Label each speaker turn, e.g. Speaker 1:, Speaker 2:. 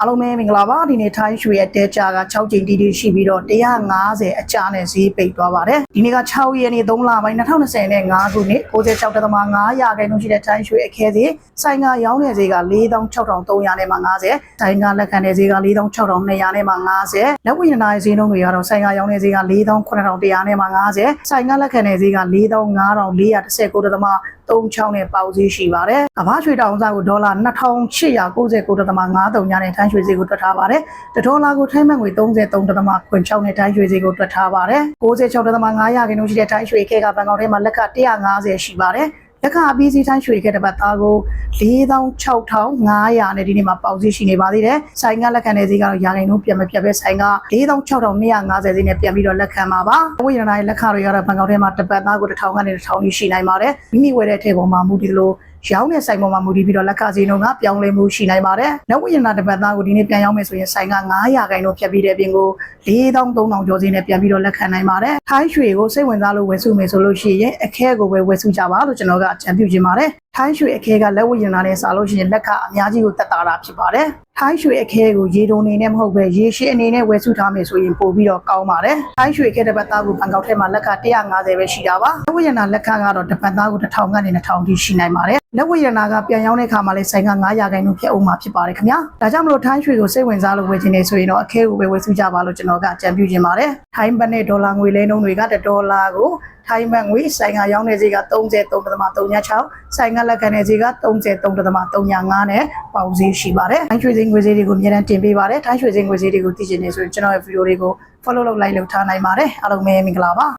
Speaker 1: အားလုံးပဲမင်္ဂလာပါဒီနေ့ထိုင်းရွှေရဲ့တဲကြာက6ကြိမ်တီးတီးရှိပြီးတော့150အကြာနဲ့ဈေးပိတ်သွားပါတယ်ဒီနေ့က6ရက်နေ့3လပိုင်း2020နဲ့5ခုနှစ်96.5ရာခိုင်နှုန်းရှိတဲ့ထိုင်းရွှေအခဲသေးဆိုင်ကရောင်းတဲ့ဈေးက46,300နဲ့မှ50ဆိုင်ကလက်ခံတဲ့ဈေးက46,200နဲ့မှ50လက်ဝိညာဉ်ရဲ့ဈေးနှုန်းတွေကတော့ဆိုင်ကရောင်းတဲ့ဈေးက49,100နဲ့မှ50ဆိုင်ကလက်ခံတဲ့ဈေးက45,419.3 36နဲ့ပေါက်ဈေးရှိပါတယ်။ကမ္ဘာရွှေတောင်စားကိုဒေါ်လာ2899.53ညနဲ့ထိုင်းရွှေဈေးကိုတွက်ထားပါတယ်။တစ်ဒေါ်လာကိုထိုင်းဘတ်ငွေ33.6နဲ့ထိုင်းရွှေဈေးကိုတွက်ထားပါတယ်။96.5ရာခိုင်နှုန်းရှိတဲ့ထိုင်းရွှေခဲကဘန်ကောက်ထဲမှာလက်က150ရှိပါတယ်။ လက်ခအပီးစီထိုင်းရွှေခဲတစ်ပတ်သားကို46,500နဲ့ဒီနေ့မှာပေါက်ဈေးရှိနေပါသေးတယ်။ဆိုင်ကလက်ခံတဲ့ဈေးကတော့ရာခိုင်နှုန်းပြန်မပြတ်ပဲဆိုင်က46,250ဈေးနဲ့ပြန်ပြီးတော့လက်ခံပါပါ။ဝိရဏရဲ့လက်ခတွေကတော့ဘန်ကောက်ထဲမှာတစ်ပတ်သားကို1000ကနေ1000ကြီးရှိနိုင်ပါတယ်။မိမိဝယ်တဲ့ထည့်ပေါ်မှာမူတည်လို့ ရောင်းတဲ့ဆိုင်ပေါ်မှာမူတည်ပြီးတော့လက်ခဈေးနှုန်းကပြောင်းလဲမှုရှိနိုင်ပါတယ်။လက်ဝိရဏတစ်ပတ်သားကိုဒီနေ့ပြန်ရောင်းမယ်ဆိုရင်ဆိုင်က900ခိုင်နှုန်းဖြတ်ပြီးတဲ့အပြင်ကို4300ကျော်ဈေးနဲ့ပြန်ပြီးတော့လက်ခံနိုင်ပါတယ်။ထိုင်းရွှေကိုစိတ်ဝင်စားလို့ဝယ်စုမယ်ဆိုလို့ရှိရင်အခဲကိုပဲဝယ်စုကြပါလို့ကျွန်တော်ကအကြံပြုချင်ပါတယ်။ ထိုင်းရွှေအခဲကလက်ဝိရဏနဲ့စားလို့ရှိရင်လက်ခအများကြီးကိုတက်တာတာဖြစ်ပါတယ်။ထိုင်းရွှေအခဲကိုရေတုံနေနဲ့မဟုတ်ပဲရေရှည်အနေနဲ့ဝယ်စုထားမယ်ဆိုရင်ပို့ပြီးတော့ကောင်းပါတယ်။ထိုင်းရွှေအခဲတစ်ပတ်သားကိုဘန်ကောက်ထဲမှာလက်က150ပဲရှိတာပါ။လက်ဝိရဏလက်ခကတော့တစ်ပတ်သားကို1000ကနေ2000ထိရှိနိုင်ပါတယ်။လက်ဝိရဏကပြန်ရောင်းတဲ့အခါမှာလည်းဆိုင်က900ခိုင်နှုန်းဖြတ်အောင်မှာဖြစ်ပါတယ်ခင်ဗျာ။ဒါကြောင့်မလို့ထိုင်းရွှေကိုစိတ်ဝင်စားလို့ဝယ်ချင်နေဆိုရင်တော့အခဲကိုပဲဝယ်စုကြပါလို့ကျွန်တော်ကအကြံပြုချင်ပါတယ်။ထိုင်းဘတ်နဲ့ဒေါ်လာငွေလဲနှုန်းတွေက1ဒေါ်လာကိုထိုင်းဘတ်ငွေဆိုင်ကရောင်းတဲ့ဈေးက33.36ဆိုင်ကလက်ခံတဲ့ဈေးက33.35နဲ့ပေါင်ဈေးရှိပါတယ်။ထိုင်းရွှေဈေးငွေဈေးတွေကိုအများအားတင်ပေးပါတယ်။ထိုင်းရွှေဈေးငွေဈေးတွေကိုသိချင်နေဆိုရင်ကျွန်တော်ရဲ့ဗီဒီယိုတွေကို follow လုပ် like လုပ်ထားနိုင်ပါတယ်။အားလုံးပဲမင်္ဂလာပါ